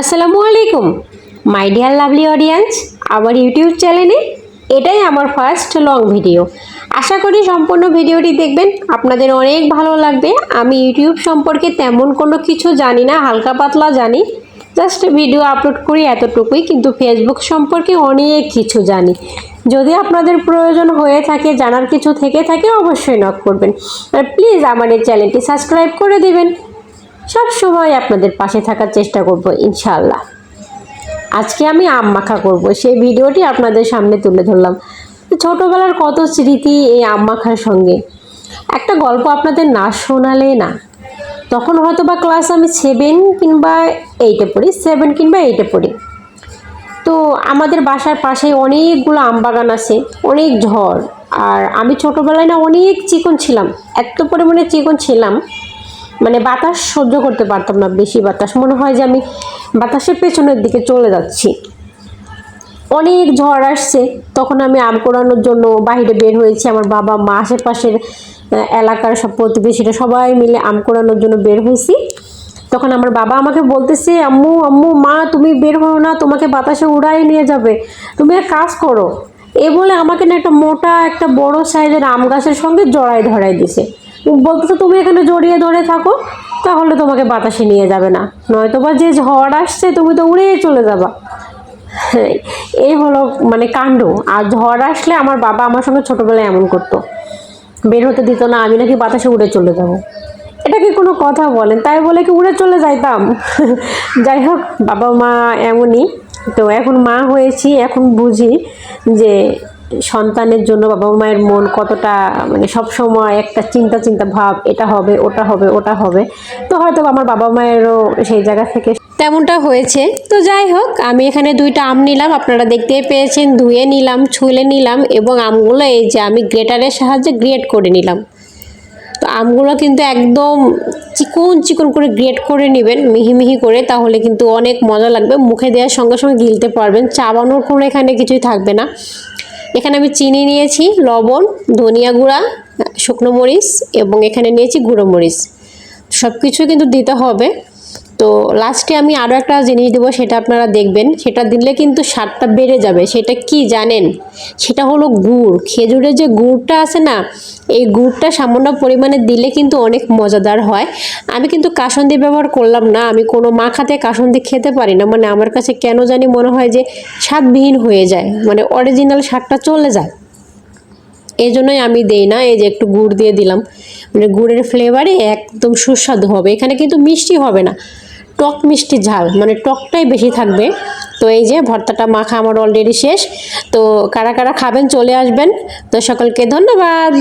আসসালামু আলাইকুম, my dear lovely audience, আমার ইউটিউব চ্যানেলে এটাই আমার ফার্স্ট লং ভিডিও। আশা করি সম্পূর্ণ ভিডিওটি দেখবেন, আপনাদের অনেক ভালো লাগবে। আমি ইউটিউব সম্পর্কে তেমন কোনো কিছু জানি না, হালকা পাতলা জানি। জাস্ট ভিডিও আপলোড করি এতটুকুই, কিন্তু ফেসবুক সম্পর্কে অনেক কিছু জানি। যদি আপনাদের প্রয়োজন হয়ে থাকে, জানার কিছু থেকে থাকে, অবশ্যই নক করবেন। আর প্লিজ আমার এই চ্যানেলটি সাবস্ক্রাইব করে দেবেন। সব সময় আপনাদের পাশে থাকার চেষ্টা করব, ইনশাআল্লাহ। আজকে আমি আম মাখা করব, সেই ভিডিওটি আপনাদের সামনে তুলে ধরলাম। ছোটোবেলার কত স্মৃতি এই আম মাখার সঙ্গে? একটা গল্প আপনাদের না শোনালে না। তখন হয়তো বা ক্লাস আমি সেভেন কিংবা এইটে পড়ি সেভেন কিংবা এইটে পড়ি। তো আমাদের বাসার পাশে অনেকগুলো আম বাগান আছে, অনেক ঝড়। আর আমি ছোটোবেলায় না অনেক চিকন ছিলাম, এত পরিমাণে চিকন ছিলাম মানে বাতাস সহ্য করতে পারতাম না বেশি বাতাস। মনে হয় যে আমি বাতাসের পেছনের দিকে চলে যাচ্ছি। অনেক ঝড় আসছে, তখন আমি আম কোড়ানোর জন্য বাইরে বের হয়েছি। আমার বাবা, মা, আশেপাশের এলাকার সব প্রতিবেশীরা সবাই মিলে আম কোড়ানোর জন্য বের হয়েছি। তখন আমার বাবা আমাকে বলতেছে, আম্মু আম্মু, মা, তুমি বের হও না, তোমাকে বাতাসে উড়াই নিয়ে যাবে। তুমি এক কাজ করো। এ বলে আমাকে না একটা মোটা, একটা বড় সাইজের আম গাছের সঙ্গে জড়াই ধরাই দিছে বলতেছে, তুমি এখানে জড়িয়ে ধরে থাকো, তাহলে তোমাকে বাতাসে নিয়ে যাবে না। নয়তো বা যে ঝড় আসছে, তুমি তো উড়ে চলে যাবা। এই হলো মানে কাণ্ড। আর ঝড় আসলে আমার বাবা আমার সঙ্গে ছোটোবেলায় এমন করতো। বের হতে দিত না, আমি নাকি বাতাসে উড়ে চলে যাব। এটা কি কোনো কথা বলেন? তাই বলে কি উড়ে চলে যাইতাম? যাই হোক, বাবা মা এমনই। তো এখন মা হয়েছি, এখন বুঝি যে সন্তানের জন্য বাবা মায়ের মন কতটা মানে সব সময় একটা চিন্তা চিন্তা ভাব, এটা হবে, ওটা হবে ওটা হবে। তো হয়তো আমার বাবা মায়েরও সেই জায়গা থেকে তেমনটা হয়েছে। তো যাই হোক, আমি এখানে দুইটা আম নিলাম, আপনারা দেখতেই পেয়েছেন, ধুয়ে নিলাম, ছুলে নিলাম এবং আমগুলো এই যে আমি গ্রেটারের সাহায্যে গ্রেট করে নিলাম। তো আমগুলো কিন্তু একদম চিকন চিকন করে গ্রেট করে নেবেন, মিহি মিহি করে, তাহলে কিন্তু অনেক মজা লাগবে। মুখে দেওয়ার সঙ্গে সঙ্গে গিলতে পারবেন, চাবানোর কোনো এখানে কিছুই থাকবে না। এখানে আমি চিনি নিয়েছি, লবণ, ধনিয়া গুঁড়া, শুকনো মরিচ এবং এখানে নিয়েছি গুঁড়ো মরিচ। সব কিছু কিন্তু দিতে হবে। তো লাস্টে আমি আরও একটা জিনিস দেবো, সেটা আপনারা দেখবেন। সেটা দিলে কিন্তু স্বাদটা বেড়ে যাবে। সেটা কি জানেন? সেটা হলো গুড়। খেজুরের যে গুড়টা আছে না, এই গুড়টা সামান্য পরিমাণে দিলে কিন্তু অনেক মজাদার হয়। আমি কিন্তু কাসন্দি ব্যবহার করলাম না। আমি কোনো মাখাতে কাসন্দি খেতে পারি না। মানে আমার কাছে কেন জানি মনে হয় যে স্বাদবিহীন হয়ে যায়। মানে অরিজিনাল স্বাদটা চলে যায়। এই জন্যই আমি দেই না। এই যে একটু গুড় দিয়ে দিলাম। মানে গুড়ের ফ্লেভারে একদম সুস্বাদু হবে। এখানে কিন্তু মিষ্টি হবে না। টক মিষ্টি ঝাল মানে টকটাই বেশি থাকবে। তো এই যে ভর্তাটা মাখা আমার অলরেডি শেষ। তো কারা কারা খাবেন চলে আসবেন। তো সকলকে ধন্যবাদ।